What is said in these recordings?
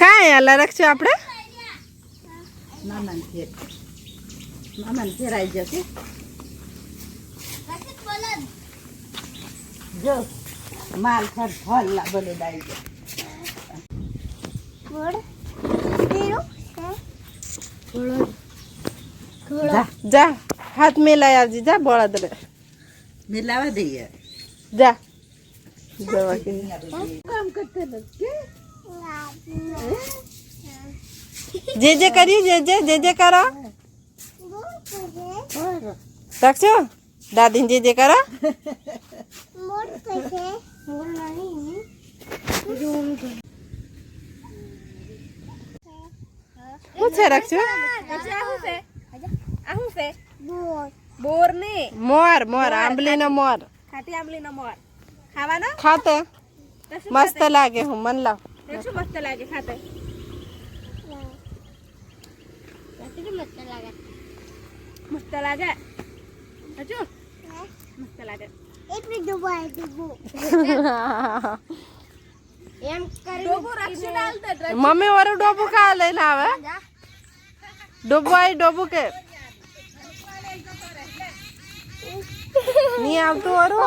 કાંઈ આલા રાખશું આપણે મામાને ફેર મામાને ફેરાઈ જશે જો માલ ફર ફળ લાભલે દાઈ જા હાથ મેલાય આવજી જા બળદ રે મેલાવા દઈએ જા जे जे करी जे जे जे जे करो रखो दादी जे जे करो कुछ है रखो बोर नहीं मोर मोर आंबली ना मोर खाटी आंबली ना मोर ખાવાનો ખાતો મસ્ત લાગે હું મન લાવ એચું મસ્ત લાગે ખાતા નથી મસ્ત લાગે મસ્ત લાગે હાચું મસ્ત લાગે એક વીડું ભાઈ દબુ એમ કરી દબુ રક્ષણ હાલતે મમ્મી ઓર ડબુ કા આલે લાવ ડબુય ડબુ કે ની આવતો ઓરો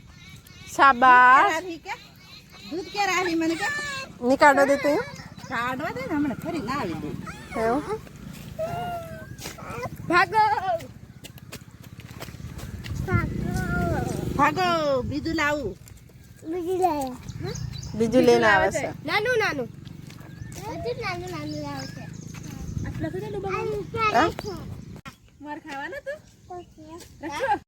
શાબાશ દૂધ કે રાહી મને કે નીકાળવા દેતે કાઢવા દે ને હમણે ફરી ના આવી દે એવું ભાગો ભાગો બીજું લાવું બીજું લાવ બીજું લઈને આવે છે નાનું નાનું નાનું નાનું લાવે છે આટલું કેટલું બગાડ માર ખાવાના તું રખો